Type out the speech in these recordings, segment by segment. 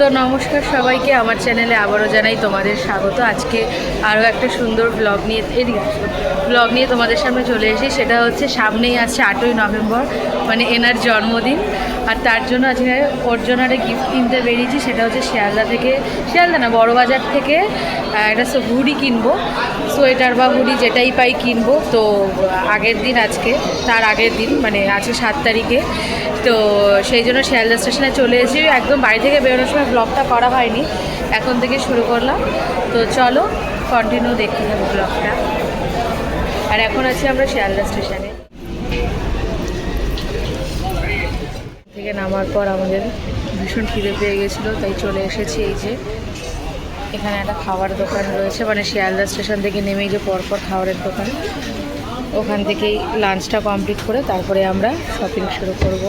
তো নমস্কার সবাইকে, আমার চ্যানেলে আবারও জানাই তোমাদের স্বাগত। আজকে আরও একটা সুন্দর ব্লগ নিয়ে, এদিকে ব্লগ নিয়ে তোমাদের সামনে চলে এসেছি। সেটা হচ্ছে সামনেই আছে আটই নভেম্বর মানে এনার জন্মদিন। আর তার জন্য আজকে ওর জন্য একটা গিফট কিনতে বেরিয়েছি, সেটা হচ্ছে শিয়ালদা থেকে, শিয়ালদা না, বড়বাজার থেকে একটা হুডি কিনবো, সোয়েটার বা হুডি যেটাই পাই কিনবো। তো আগের দিন আজকে, তার আগের দিন মানে আজকে সাত তারিখে। তো সেই জন্য শিয়ালদা স্টেশনে চলে এসেছি। একদম বাড়ি থেকে বেরোনোর সময় ব্লগটা করা হয়নি। এখন থেকে শুরু করলাম। তো চলো কন্টিনিউ দেখতে থাকব ব্লগটা আর এখন আছি আমরা শিয়ালদা স্টেশনে থেকে নামার পর আমাদের ভীষণ খিদে পেয়ে গেছিল, তাই চলে এসেছি এই যে। এখানে একটা খাবার দোকান রয়েছে মানে শিয়ালদা স্টেশন থেকে নেমেই যে পরপর খাবারের দোকান। ওখান থেকেই লাঞ্চটা কমপ্লিট করে তারপরে আমরা শপিং শুরু করব।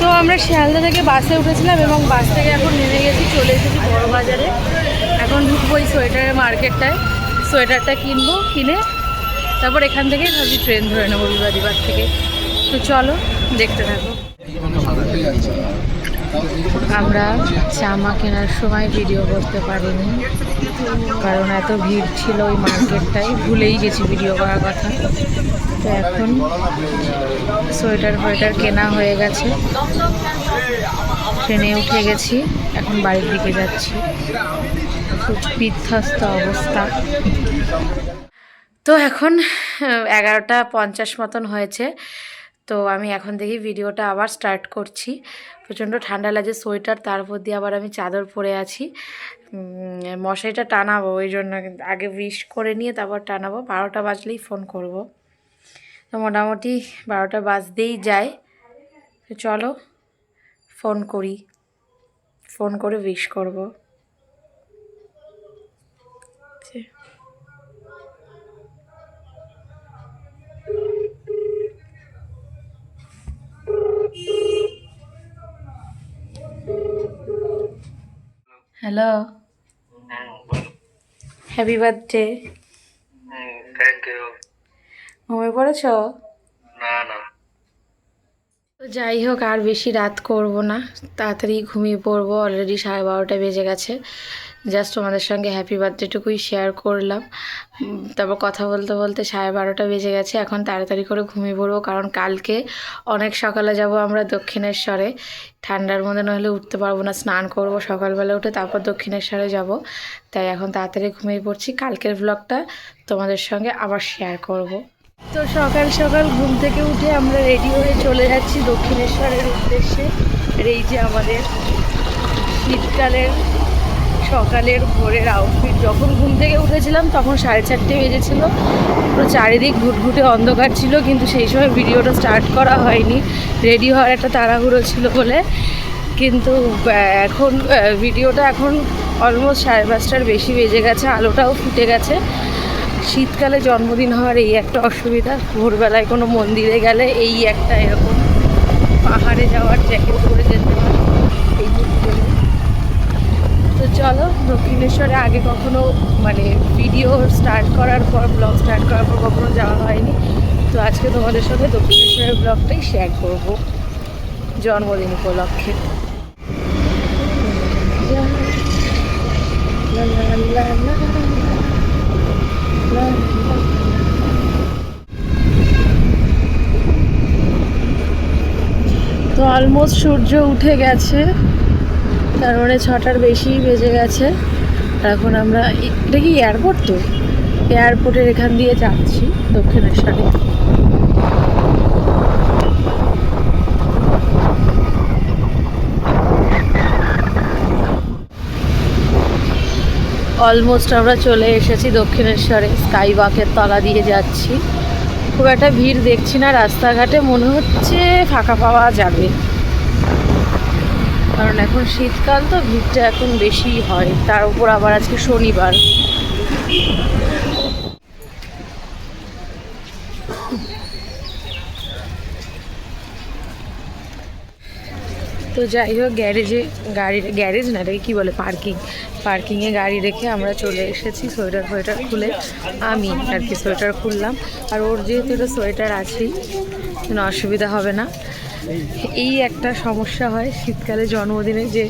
তো আমরা শিয়ালদা থেকে বাসে উঠেছিলাম এবং বাস থেকে এখন নেমে গেছি, চলে এসেছি বড় বাজারে এখন ঢুকবো ওই সোয়েটারের মার্কেটটায়। সোয়েটারটা কিনবো, কিনে তারপর এখান থেকে ভাবছি ট্রেন ধরে নেব বিবাদিবার থেকে। তো চলো, দেখতে থাকো। আমরা জামা কেনার সময় ভিডিও করতে পারিনি, কারণ এত ভিড় ছিল ওই মার্কেটটাই ভুলেই গেছি ভিডিও করার কথা। তো এখন সোয়েটার ফোয়েটার কেনা হয়ে গেছে। ট্রেনে উঠে গেছি, এখন বাড়ির দিকে যাচ্ছি। খুব বিধ্বস্ত অবস্থা। তো এখন এগারোটা পঞ্চাশ মতন হয়েছে। তো আমি এখন থেকে ভিডিওটা আবার স্টার্ট করছি। প্রচণ্ড ঠান্ডা লাগে সোয়েটার তার উপর দিয়ে আবার আমি চাদর পরে আছি। উম, মশারিটা টানাবো ওই জন্য আগে উইশ করে নিয়ে তারপর টানাবো। বারোটা বাজলেই ফোন করব। তো মোটামুটি বারোটা বাজতেই যায়। তো চলো ফোন করি। ফোন করে উইশ করব। Hello happy birthday thank you ঘুমিয়ে পড়েছো? না না। তো যাই হোক আর বেশি রাত করব না। তাড়াতাড়ি ঘুমিয়ে পড়ব। অলরেডি সাড়ে বারোটা বেজে গেছে। জাস্ট তোমাদের সঙ্গে হ্যাপি বার্থডেটুকুই শেয়ার করলাম। তারপর কথা বলতে বলতে সাড়ে বারোটা বেজে গেছে। এখন তাড়াতাড়ি করে ঘুমিয়ে পড়ব, কারণ কালকে অনেক সকালে যাব আমরা দক্ষিণেশ্বরে। ঠান্ডার মধ্যে নইলে উঠতে পারব না, স্নান করব, সকালবেলা উঠে তারপর দক্ষিণেশ্বরে যাব। তাই এখন তাড়াতাড়ি ঘুমিয়ে পড়ছি। কালকের ব্লগটা তোমাদের সঙ্গে আবার শেয়ার করব। তো সকাল সকাল ঘুম থেকে উঠে আমরা রেডি হয়ে চলে যাচ্ছি দক্ষিণেশ্বরের উদ্দেশ্যে। এই যে আমাদের শীতকালের সকালের ভোরের আউটফিট যখন ঘুম থেকে উঠেছিলাম, তখন সাড়ে চারটে বেজেছিল। পুরো চারিদিক ঘুটঘুটে অন্ধকার ছিল, কিন্তু সেই সময় ভিডিওটা স্টার্ট করা হয়নি। রেডি হওয়ার একটা তাড়াহুড়ো ছিল বলে। কিন্তু এখন ভিডিওটা এখন অলমোস্ট সাড়ে পাঁচটার বেশি বেজে গেছে, আলোটাও ফুটে গেছে। শীতকালে জন্মদিন হওয়ার এই একটা অসুবিধা, ভোরবেলায় কোনো মন্দিরে গেলে এই একটা এরকম পাহাড়ে যাওয়ার জ্যাকেট পরে যেতে হয়। চলো দক্ষিণেশ্বরে আগে কখনো মানে ভিডিও স্টার্ট করার পর ব্লগ স্টার্ট করার পর কখনো যাওয়া হয়নি তো আজকে তোমাদের সাথে দক্ষিণেশ্বরের ব্লগটাই শেয়ার করব, জন্মদিন উপলক্ষে। তো অলমোস্ট সূর্য উঠে গেছে তার মানে ছটার বেশি বেজে গেছে। এখন আমরা এটা কি এয়ারপোর্ট তো? এয়ারপোর্টের এখান দিয়ে যাচ্ছি, দক্ষিণেশ্বরে। অলমোস্ট আমরা চলে এসেছি দক্ষিণেশ্বরে স্কাই ওয়াকের তলা দিয়ে যাচ্ছি। খুব একটা ভিড় দেখছি না, রাস্তাঘাটে মনে হচ্ছে ফাঁকা পাওয়া যাবে। কারণ এখন শীতকাল তো ভিড়টা এখন বেশি হয়। তার উপর আবার আজকে শনিবার। তো যাই হোক, গ্যারেজে গাড়ি, গ্যারেজ না এটাকে কী বলে, পার্কিং। পার্কিংয়ে গাড়ি রেখে আমরা চলে এসেছি সোয়েটার ফোয়েটার খুলে। আমি আর কি সোয়েটার খুললাম। আর ওর যেহেতু সোয়েটার আছেই, কোনো অসুবিধা হবে না। এই একটা সমস্যা হয় শীতকালে জন্মদিনে যে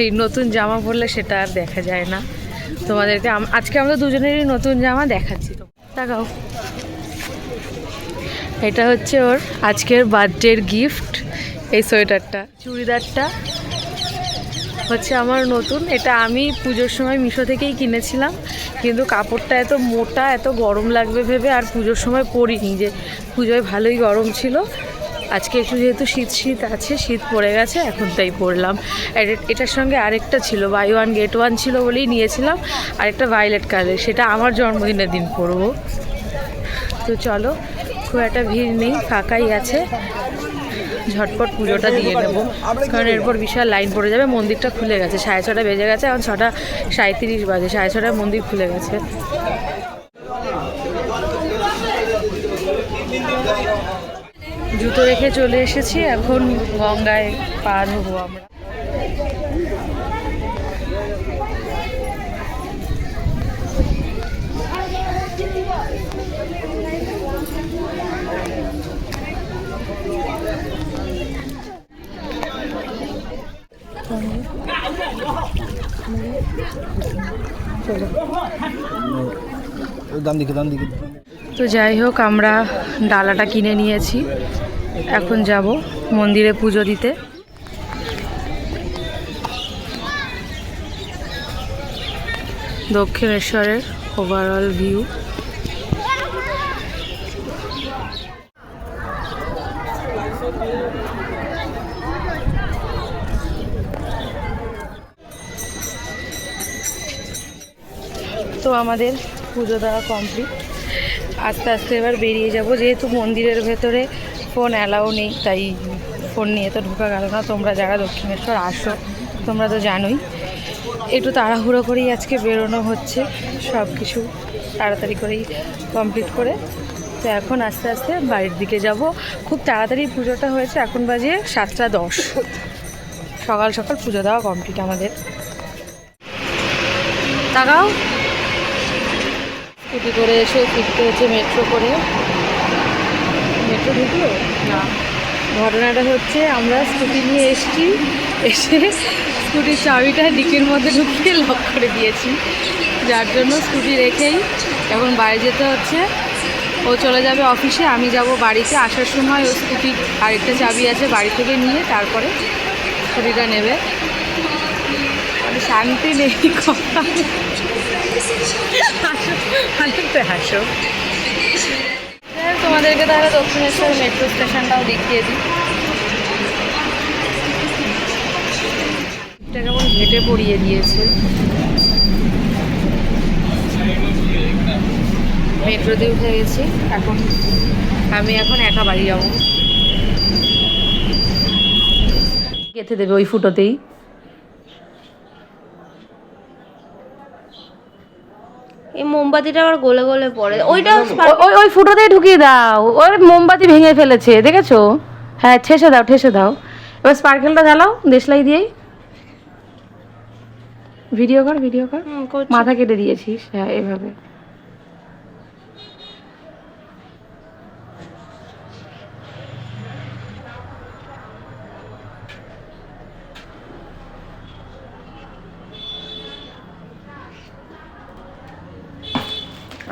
এই নতুন জামা পরলে সেটা আর দেখা যায় না। তোমাদেরকে আজকে আমরা দুজনেরই নতুন জামা দেখাচ্ছি তো। তাকাও। এটা হচ্ছে ওর আজকের বার্থডের গিফট, এই সোয়েটারটা। চুড়িদারটা হচ্ছে আমার নতুন। এটা আমি পুজোর সময় মিশো থেকেই কিনেছিলাম, কিন্তু কাপড়টা এত মোটা, এত গরম লাগবে ভেবে আর পুজোর সময় পরিনি যে পুজোয় ভালোই গরম ছিল। আজকে একটু যেহেতু শীত শীত আছে শীত পড়ে গেছে এখন তাই পরলাম এটার সঙ্গে আরেকটা ছিল বাই ওয়ান গেট ওয়ান ছিল বলেই নিয়েছিলাম। আরেকটা ভায়োলেট কালার সেটা আমার জন্মদিনের দিন পরবো। তো চলো খুব একটা ভিড় নেই ফাঁকাই আছে। ঝটপট পুজোটা দিয়ে নেব। কারণ এরপর বিশাল লাইন পড়ে যাবে মন্দিরটা খুলে গেছে সাড়ে ছটা বেজে গেছে এখন ছটা সাঁত্রিশ বাজে সাড়ে ছটায় মন্দির খুলে গেছে। জুতো রেখে চলে এসেছি এখন গঙ্গায় পা ধোবো আমরা। তো যাই হোক আমরা ডালাটা কিনে নিয়েছি। এখন যাব মন্দিরে পুজো দিতে। দক্ষিণেশ্বরের ওভারঅল ভিউ তো আমাদের পুজো দেওয়া কমপ্লিট আস্তে আস্তে এবার বেরিয়ে যাব, যেহেতু মন্দিরের ভেতরে ফোন অ্যালাউ নেই, তাই ফোন নিয়ে তো ঢোকা গেল না। তোমরা যারা দক্ষিণেশ্বর আসো, তোমরা তো জানোই। একটু তাড়াহুড়ো করেই আজকে বেরোনো হচ্ছে, সব কিছু তাড়াতাড়ি করেই কমপ্লিট করে। তো এখন আস্তে আস্তে বাড়ির দিকে যাব। খুব তাড়াতাড়ি পুজোটা হয়েছে, এখন বাজে সাতটা দশ। সকাল সকাল পুজো দেওয়া কমপ্লিট আমাদের। তাকাও। স্কুটি করে এসে ফিরতে হচ্ছে মেট্রো করে। মেট্রো ঢুকলো? না। ঘটনাটা হচ্ছে আমরা স্কুটি নিয়ে এসেছি, এসে স্কুটির চাবিটা ডিকির মধ্যে ঢুকিয়ে লক করে দিয়েছি। যার জন্য স্কুটি রেখেই এখন বাড়ি যেতে হচ্ছে। ও চলে যাবে অফিসে, আমি যাব বাড়িতে। আসার সময় ও স্কুটির আরেকটা চাবি আছে বাড়ি থেকে নিয়ে তারপরে স্কুটিটা নেবে। মানে শান্তি নেই, কথা। হাসো হাসো। তোমাদেরকে তাহলে দক্ষিণেশ্বর মেট্রো স্টেশনটাও দেখিয়ে দিই কেমন ঘেটে পড়িয়ে দিয়েছে। মেট্রোতে উঠে গেছি। এখন আমি এখন একা বাড়ি যাব। গেঁথে দেবে ওই ফুটোতেই। এই মোমবাতিটা আবার গলে গলে পড়ে। ওইটা ওই ওই ফুটোতেই ঢুকিয়ে দাও। ওর মোমবাতি ভেঙে ফেলেছে দেখেছ? হ্যাঁ ঠেসে দাও ঠেসে দাও। এবার স্পার্কেলটা জ্বালাও দেশলাই দিয়েই। ভিডিও কর ভিডিও কর। মাথা কেটে দিয়েছিস। হ্যাঁ এভাবে।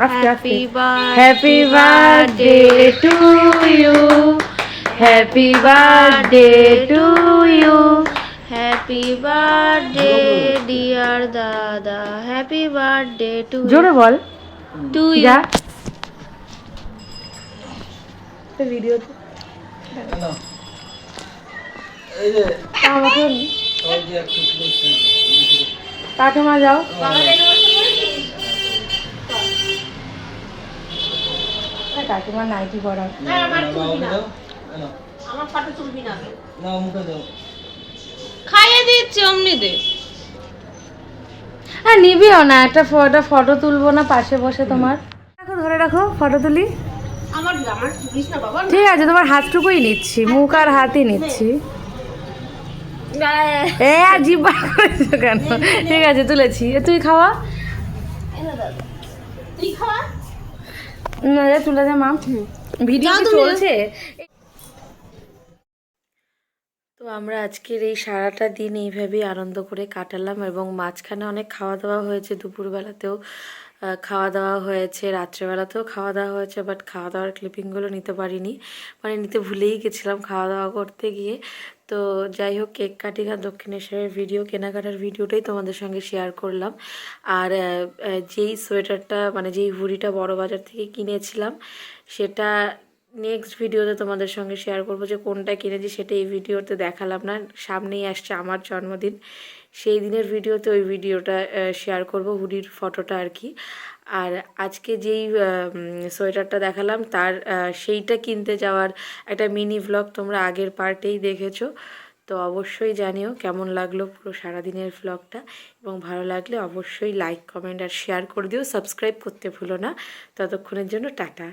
Happy birthday happy birthday to you happy birthday to you happy birthday dear দাদা হ্যাপি বার্থডে টু জোরে বল। টু ইউ ভিডিও কাকিমা যাও। কাকিমা নাইটি পরা। আমার ফটো তুলবি না। না। মুখে দাও। খাইয়ে দিচ্ছি অমনি দে। হ্যাঁ নিবিও না একটা ফটো ফটো তুলবো না পাশে বসে তোমার। রাখো ধরে রাখো ফটো তুলি। আমার আমার তুলিস না বাবা। ঠিক আছে তোমার হাতটুকুই নিচ্ছি মুখ আর হাতই নিচ্ছি। এ আর জিভ বার করেছ কেন? ঠিক আছে তুলেছি। এ তুই খাওয়া? না রে তুলে দে মা। ভিডিও চলছে? তো আমরা আজকের এই সারাটা দিন এইভাবেই আনন্দ করে কাটালাম এবং মাঝখানে অনেক খাওয়া দাওয়া হয়েছে দুপুরবেলাতেও। খাওয়া দাওয়া হয়েছে, রাত্রেবেলাতেও খাওয়া দাওয়া হয়েছে বাট খাওয়া দাওয়ার ক্লিপিংগুলো নিতে পারিনি। মানে নিতে ভুলেই গেছিলাম খাওয়া দাওয়া করতে গিয়ে। তো যাই হোক, কেক কাটিং দক্ষিণেশ্বরের ভিডিও কেনাকাটার ভিডিওটাই তোমাদের সঙ্গে শেয়ার করলাম। আর যেই সোয়েটারটা মানে যেই হুড়িটা বড় বাজার থেকে কিনেছিলাম, সেটা নেক্সট ভিডিওতে তোমাদের সঙ্গে শেয়ার করব যে কোনটা কিনেছি সেটা এই ভিডিওতে দেখালাম না। সামনেই আসছে আমার জন্মদিন। সেই দিনের ভিডিওতে ওই ভিডিওটা শেয়ার করব হুডির ফটোটা আর কি। আর আজকে যেই সোয়েটারটা দেখালাম, তার সেইটা কিনতে যাওয়ার একটা মিনি ভ্লগ তোমরা আগের পার্টেই দেখেছ। তো অবশ্যই জানিও কেমন লাগল পুরো সারাদিনের ভ্লগটা এবং ভালো লাগলে অবশ্যই লাইক কমেন্ট আর শেয়ার করে দিও। সাবস্ক্রাইব করতে ভুলো না। ততক্ষণের জন্য টাটা।